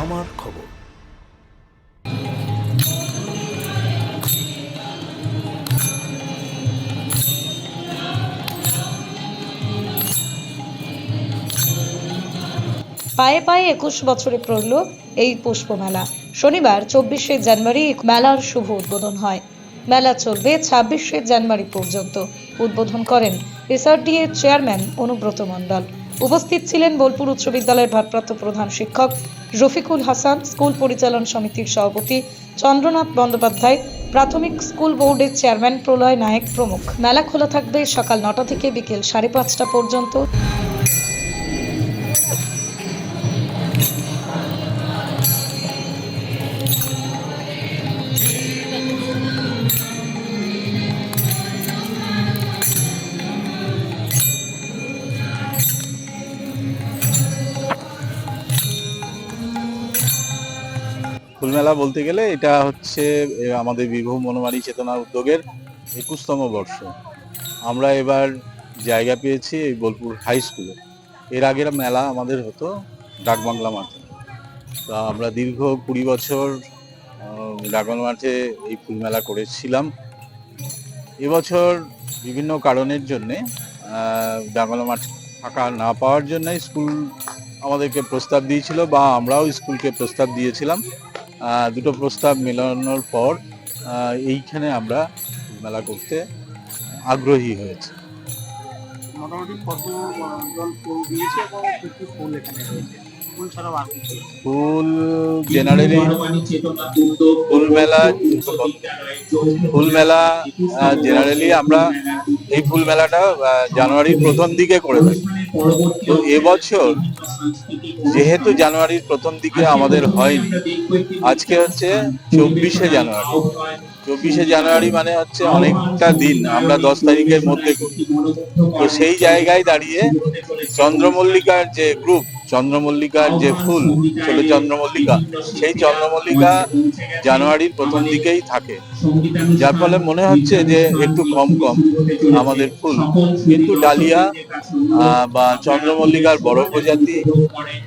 আমার খবর। পায়ে পায়ে একুশ বছরে পড়ল এই পুষ্পমেলা। শনিবার চব্বিশে জানুয়ারি মেলার শুভ উদ্বোধন হয়। মেলা চলবে ছাব্বিশে জানুয়ারি পর্যন্ত। উদ্বোধন করেন এসআরডিএ চেয়ারম্যান অনুব্রত মণ্ডল। উপস্থিত ছিলেন বোলপুর উচ্চ বিদ্যালয়ের ভারপ্রাপ্ত প্রধান শিক্ষক, রফিকুল হাসান স্কুল পরিচালন সমিতির সভাপতি, চন্দ্রনাথ বন্দ্যোপাধ্যায় প্রাথমিক স্কুল বোর্ডের চেয়ারম্যান, প্রলয় নায়েক প্রমুখ। মেলা খোলা থাকবে সকাল নটা থেকে বিকেল সাড়ে পাঁচটা পর্যন্ত। ফুলমেলা বলতে গেলে এটা হচ্ছে আমাদের বীরভূম বনমালী চেতনা উদ্যোগের একুশতম বর্ষ। আমরা এবার জায়গা পেয়েছি এই বোলপুর হাই স্কুলে। এর আগের মেলা আমাদের হতো ডাকবাংলা মাঠে। তা আমরা দীর্ঘ কুড়ি বছর ডাকবাংলা মাঠে এই ফুলমেলা করেছিলাম। এবছর বিভিন্ন কারণের জন্যে ডাকবাংলা মাঠ ফাঁকা না পাওয়ার জন্য স্কুল আমাদেরকে প্রস্তাব দিয়েছিল বা আমরাও স্কুলকে প্রস্তাব দিয়েছিলাম। দুটো প্রস্তাব মেলানোর পর এইখানে আমরা মেলা করতে আগ্রহী হয়েছে। মোটামুটি ফুল দিয়েছে এবং কি কি ফুল এখানে রয়েছে? ফুল ছাড়াও আর কি কি? ফুল জেনারেলি ফুল মেলা ফুল মেলা জেনারেলি আমরা এই ফুল মেলাটা জানুয়ারির প্রথম দিকে করে থাকি। তো এবছর যেহেতু জানুয়ারির প্রথম দিকে আমাদের হয়নি আজকে হচ্ছে চব্বিশে জানুয়ারি। চব্বিশে জানুয়ারি মানে হচ্ছে অনেকটা দিন আমরা দশ তারিখের মধ্যে তো সেই জায়গায় দাঁড়িয়ে চন্দ্রমল্লিকার যে গ্রুপ চন্দ্রমল্লিকার যে ফুল ছোট চন্দ্রমল্লিকা। সেই চন্দ্রমল্লিকা জানুয়ারির প্রথম দিকেই থাকে। যার ফলে মনে হচ্ছে যে একটু কম কম আমাদের ফুল। কিন্তু ডালিয়া বা চন্দ্রমল্লিকার বড় প্রজাতি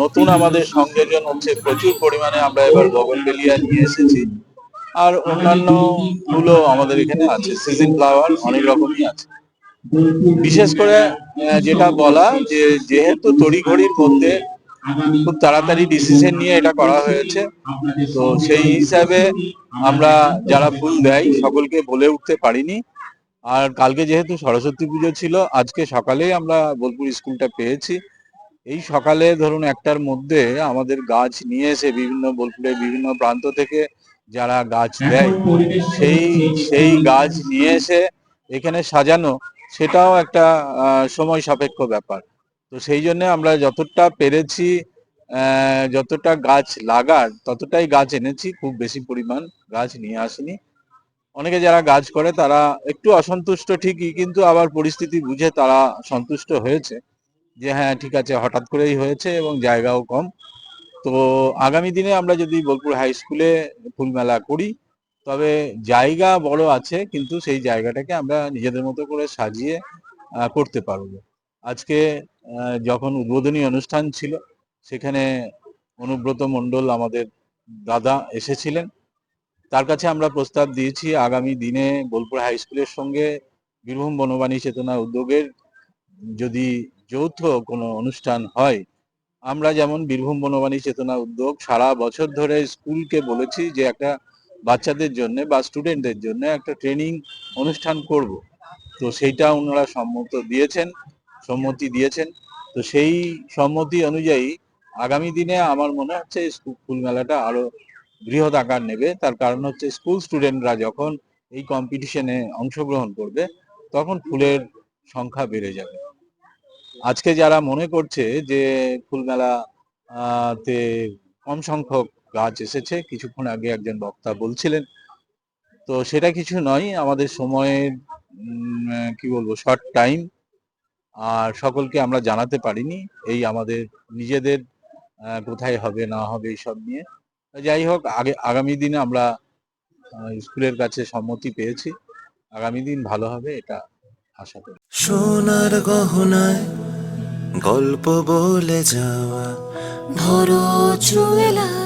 নতুন আমাদের সংযোজন হচ্ছে প্রচুর পরিমাণে আমরা এবার বগনবেলিয়া নিয়ে এসেছি। আর অন্যান্য ফুলও আমাদের এখানে আছে। সিজন ফ্লাওয়ার অনেক রকমই আছে। বিশেষ করে যেটা বলা যে যেহেতু তড়িঘড়ির মধ্যে খুব তাড়াতাড়ি ডিসিশন নিয়ে এটা করা হয়েছে, তো সেই হিসাবে আমরা যারা ফুল দেয় সকলকে বলে উঠতে পারিনি। আর কালকে যেহেতু সরস্বতী পুজো ছিল, আজকে সকালেই আমরা বোলপুর স্কুলটা পেয়েছি। এই সকালে ধরুন একটার মধ্যে আমাদের গাছ নিয়ে এসে বিভিন্ন বোলপুরের বিভিন্ন প্রান্ত থেকে যারা গাছ দেয়, সেই সেই গাছ নিয়ে এসে এখানে সাজানো সেটাও একটা সময় সাপেক্ষ ব্যাপার। তো সেই জন্য আমরা যতটা পেরেছি যতটা গাছ লাগার, ততটাই গাছ এনেছি, খুব বেশি পরিমাণ গাছ নিয়ে আসিনি। অনেকে যারা গাছ করে, তারা একটু অসন্তুষ্ট ঠিকই, কিন্তু আবার পরিস্থিতি বুঝে তারা সন্তুষ্ট হয়েছে। যে হ্যাঁ ঠিক আছে, হঠাৎ করেই হয়েছে এবং জায়গাও কম। তো আগামী দিনে আমরা যদি বোলপুর হাই স্কুলে ফুলমেলা করি তবে জায়গা বড় আছে, কিন্তু সেই জায়গাটাকে আমরা নিজেদের মতো করে সাজিয়ে করতে পারব। আজকে যখন উদ্বোধনী অনুষ্ঠান ছিল, সেখানে অনুব্রত মণ্ডল আমাদের দাদা এসেছিলেন। তার কাছে আমরা প্রস্তাব দিয়েছি, আগামী দিনে বোলপুর হাই স্কুলের সঙ্গে বীরভূম বনবাণী চেতনা উদ্যোগের যদি যৌথ কোনো অনুষ্ঠান হয়, আমরা যেমন বীরভূম বনবাণী চেতনা উদ্যোগ সারা বছর ধরে স্কুলকে বলেছি যে একটা বাচ্চাদের জন্য বা স্টুডেন্টদের জন্য একটা ট্রেনিং অনুষ্ঠান করব। তো সেইটা ওনারা সম্মত দিয়েছেন, সম্মতি দিয়েছেন। তো সেই সম্মতি অনুযায়ী আগামী দিনে আমার মনে হচ্ছে স্কুল মেলাটা আরও বৃহৎ আকার নেবে। তার কারণ হচ্ছে স্কুল স্টুডেন্টরা যখন এই কম্পিটিশনে অংশগ্রহণ করবে, তখন ফুলের সংখ্যা বেড়ে যাবে। আজকে যারা মনে করছে যে ফুলমেলা তে কম সংখ্যক গাছ এসেছে। কিছুক্ষণ আগে একজন বক্তা বলছিলেন। তো সেটা কিছু নয়, আমাদের সময়ের কি বলব শর্ট টাইম আর সকলকে আমরা জানাতে পারিনি, এই আমাদের নিজেদের কোথায় হবে, না হবে, এইসব নিয়ে। যাই হোক, আগে, আগামী দিনে আমরা স্কুলের কাছে সম্মতি পেয়েছি। আগামী দিন ভালো হবে, এটা আশা করি। সোনার গহনায় গল্প বলে যাওয়া। ভরো জুয়েলার